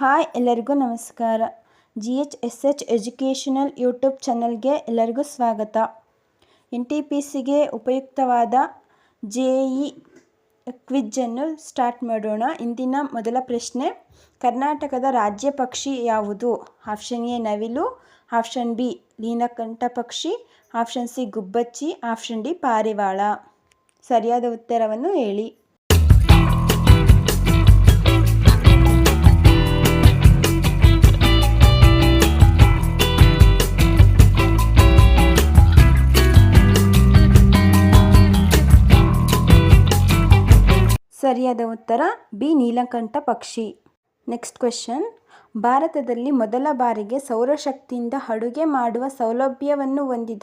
Hi, ಎಲ್ಲರಿಗೂ ನಮಸ್ಕಾರ. G H S H educational YouTube ಚಾನಲ್ಗೆ ಎಲ್ಲರಿಗೂ ಸ್ವಾಗತ. ಎನ್ ಟಿ ಪಿ ಸಿಗೆ ಉಪಯುಕ್ತವಾದ ಜೆ ಇ ಕ್ವಿಜ್ಜನ್ನು ಸ್ಟಾರ್ಟ್ ಮಾಡೋಣ. ಇಂದಿನ ಮೊದಲ ಪ್ರಶ್ನೆ, ಕರ್ನಾಟಕದ ರಾಜ್ಯ ಪಕ್ಷಿ ಯಾವುದು? ಆಪ್ಷನ್ ಎ, ನವಿಲು, ಆಪ್ಷನ್ ಬಿ, ಲೀನಕಂಠ ಪಕ್ಷಿ, ಆಪ್ಷನ್ ಸಿ, ಗುಬ್ಬಚ್ಚಿ, ಆಪ್ಷನ್ ಡಿ, ಪಾರಿವಾಳ. ಸರಿಯಾದ ಉತ್ತರವನ್ನು ಹೇಳಿ. ಸರಿಯಾದ ಉತ್ತರ ಬಿ, ನೀಲಕಂಠ ಪಕ್ಷಿ. ನೆಕ್ಸ್ಟ್ ಕ್ವೆಶನ್ ಭಾರತದಲ್ಲಿ ಮೊದಲ ಬಾರಿಗೆ ಸೌರಶಕ್ತಿಯಿಂದ ಅಡುಗೆ ಮಾಡುವ ಸೌಲಭ್ಯವನ್ನು ಹೊಂದಿದ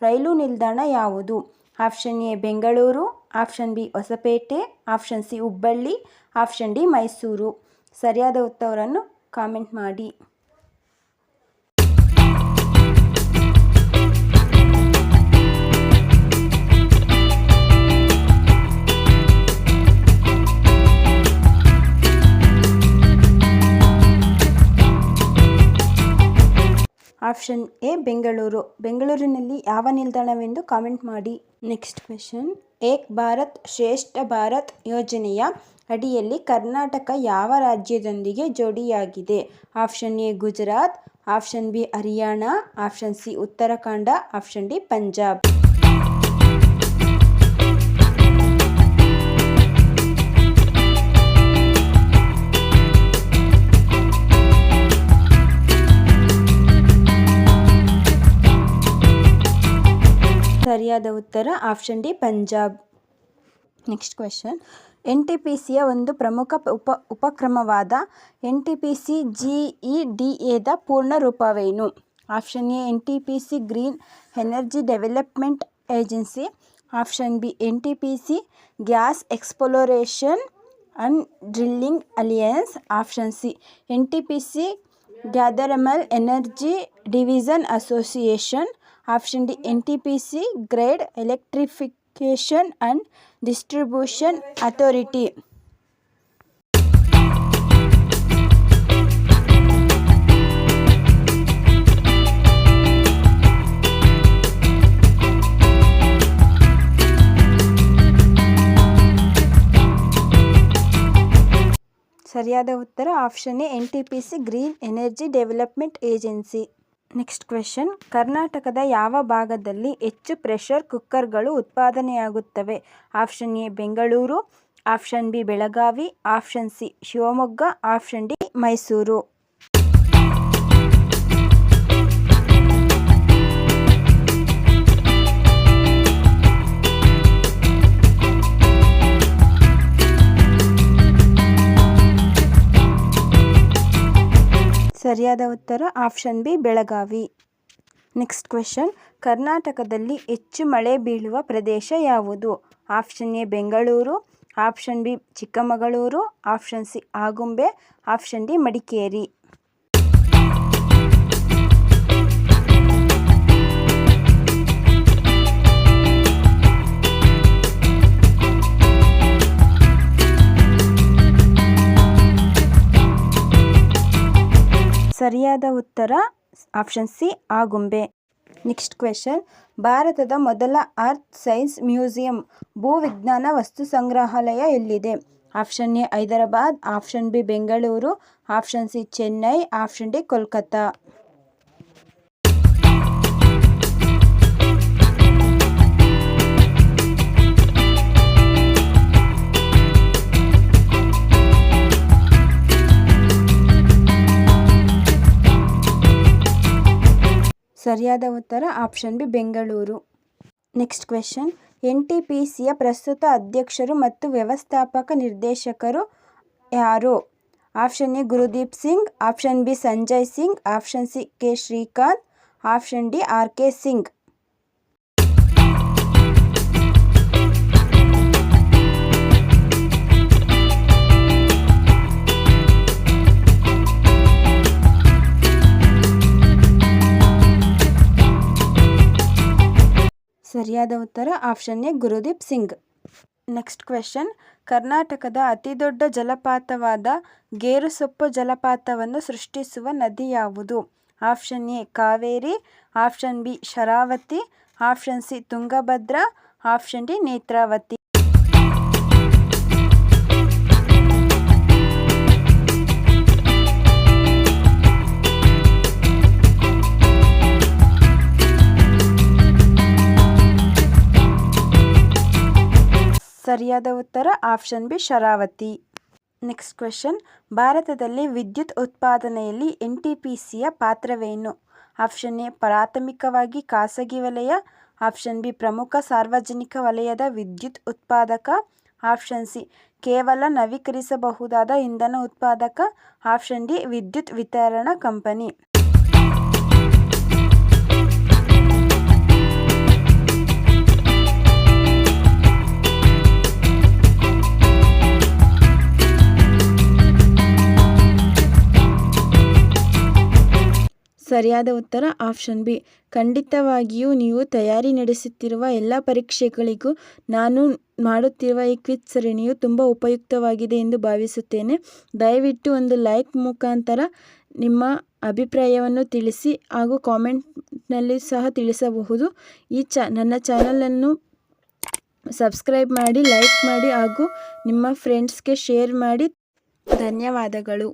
ರೈಲು ನಿಲ್ದಾಣ ಯಾವುದು? Option A Bengaluru. Option B Hosapete. Option C Hubballi. Option D Mysuru. ಸರಿಯಾದ ಉತ್ತರವನ್ನು ಕಾಮೆಂಟ್ ಮಾಡಿ. ಆಪ್ಷನ್ ಎ ಬೆಂಗಳೂರು ಬೆಂಗಳೂರಿನಲ್ಲಿ ಯಾವ ನಿಲ್ದಾಣವೆಂದು ಕಾಮೆಂಟ್ ಮಾಡಿ ನೆಕ್ಸ್ಟ್ ಕ್ವೆಶನ್ ಏಕ್ ಭಾರತ್ ಶ್ರೇಷ್ಠ ಭಾರತ್ ಯೋಜನೆಯ ಅಡಿಯಲ್ಲಿ ಕರ್ನಾಟಕ ಯಾವ ರಾಜ್ಯದೊಂದಿಗೆ ಜೋಡಿಯಾಗಿದೆ option A Gujarat option B Haryana option C Uttarakhand option D Punjab ಸರಿಯಾದ ಉತ್ತರ option D Punjab. Next question N T P ಸಿಯ ಒಂದು ಪ್ರಮುಖ ಉಪ ಉಪಕ್ರಮವಾದ N T P C G E D ಎದ ಪೂರ್ಣ ರೂಪವೇನು? Option A, N T P C green energy development agency. Option B, N T P C gas exploration and drilling alliance. Option C, N T P C geothermal energy division association option D N T P C grid electrification and distribution authority ಸರಿಯಾದ ಉತ್ತರ option A N T P C green energy development agency next question ಕರ್ನಾಟಕದ ಯಾವ ಭಾಗದಲ್ಲಿ ಹೆಚ್ಚು pressure ಕುಕ್ಕರ್ಗಳು ಉತ್ಪಾದನೆಯಾಗುತ್ತವೆ? Option A Bengaluru. Option B Belagavi. Option C Shivamogga. Option D Mysuru. ಸರಿಯಾದ ಉತ್ತರ option B, Belagavi. Next question ಕರ್ನಾಟಕದಲ್ಲಿ ಹೆಚ್ಚು ಮಳೆ ಬೀಳುವ ಪ್ರದೇಶ ಯಾವುದು? Option A, Bengaluru. Option B, Chikkamagaluru. Option C, Agumbe. Option D, Madikeri. ಸರಿಯಾದ ಉತ್ತರ option C Agumbe next question ಭಾರತದ ಮೊದಲ ಅರ್ತ್ ಸೈನ್ಸ್ ಮ್ಯೂಸಿಯಂ ಭೂವಿಜ್ಞಾನ ವಸ್ತು ಸಂಗ್ರಹಾಲಯ ಎಲ್ಲಿದೆ? Option A, Hyderabad. Option B, Bengaluru. Option C, Chennai. Option D, Kolkata. ಸರಿಯಾದ ಉತ್ತರ option B, Bengaluru. Next question N T P ಪ್ರಸ್ತುತ ಅಧ್ಯಕ್ಷರು ಮತ್ತು ವ್ಯವಸ್ಥಾಪಕ ನಿರ್ದೇಶಕರು ಯಾರು? Option A, Gurdeep Singh. Option B, Sanjay Singh. Option C, K Srikanth. Option D, R K Singh. ಸರಿಯಾದ ಉತ್ತರ option A, Gurdeep Singh. Next question ಕರ್ನಾಟಕದ ಅತಿದೊಡ್ಡ ಜಲಪಾತವಾದ ಗೇರುಸೊಪ್ಪು ಜಲಪಾತವನ್ನು ಸೃಷ್ಟಿಸುವ ನದಿ ಯಾವುದು? Option A, Kaveri. Option B, Sharavathi. Option C, Tungabhadra. Option D, Netravati. ಸರಿಯಾದ ಉತ್ತರ option B Sharavathi. Next question ಭಾರತದಲ್ಲಿ ವಿದ್ಯುತ್ ಉತ್ಪಾದನೆಯಲ್ಲಿ ಎನ್ ಟಿ ಪಿ ಸಿಯ ಪಾತ್ರವೇನು? ಆಪ್ಷನ್ ಎ, ಪ್ರಾಥಮಿಕವಾಗಿ ಖಾಸಗಿ ವಲಯ. ಆಪ್ಷನ್ ಬಿ, ಪ್ರಮುಖ ಸಾರ್ವಜನಿಕ ವಲಯದ ವಿದ್ಯುತ್ ಉತ್ಪಾದಕ. ಆಪ್ಷನ್ ಸಿ, ಕೇವಲ ನವೀಕರಿಸಬಹುದಾದ ಇಂಧನ ಉತ್ಪಾದಕ. ಆಪ್ಷನ್ ಡಿ, ವಿದ್ಯುತ್ ವಿತರಣಾ ಕಂಪನಿ. ಸರಿಯಾದ ಉತ್ತರ ಆಪ್ಷನ್ ಬಿ. ಖಂಡಿತವಾಗಿಯೂ ನೀವು ತಯಾರಿ ನಡೆಸುತ್ತಿರುವ ಎಲ್ಲ ಪರೀಕ್ಷೆಗಳಿಗೂ ನಾನು ಮಾಡುತ್ತಿರುವ ಈ ಕ್ವಿಜ್ ಸರಣಿಯು ತುಂಬ ಉಪಯುಕ್ತವಾಗಿದೆ ಎಂದು ಭಾವಿಸುತ್ತೇನೆ. ದಯವಿಟ್ಟು ಒಂದು ಲೈಕ್ ಮುಖಾಂತರ ನಿಮ್ಮ ಅಭಿಪ್ರಾಯವನ್ನು ತಿಳಿಸಿ ಹಾಗೂ ಕಾಮೆಂಟ್ನಲ್ಲಿ ಸಹ ತಿಳಿಸಬಹುದು. ಈ ಚ, ನನ್ನ ಚಾನಲನ್ನು ಸಬ್ಸ್ಕ್ರೈಬ್ ಮಾಡಿ, ಲೈಕ್ ಮಾಡಿ ಹಾಗೂ ನಿಮ್ಮ ಫ್ರೆಂಡ್ಸ್ಗೆ ಶೇರ್ ಮಾಡಿ. ಧನ್ಯವಾದಗಳು.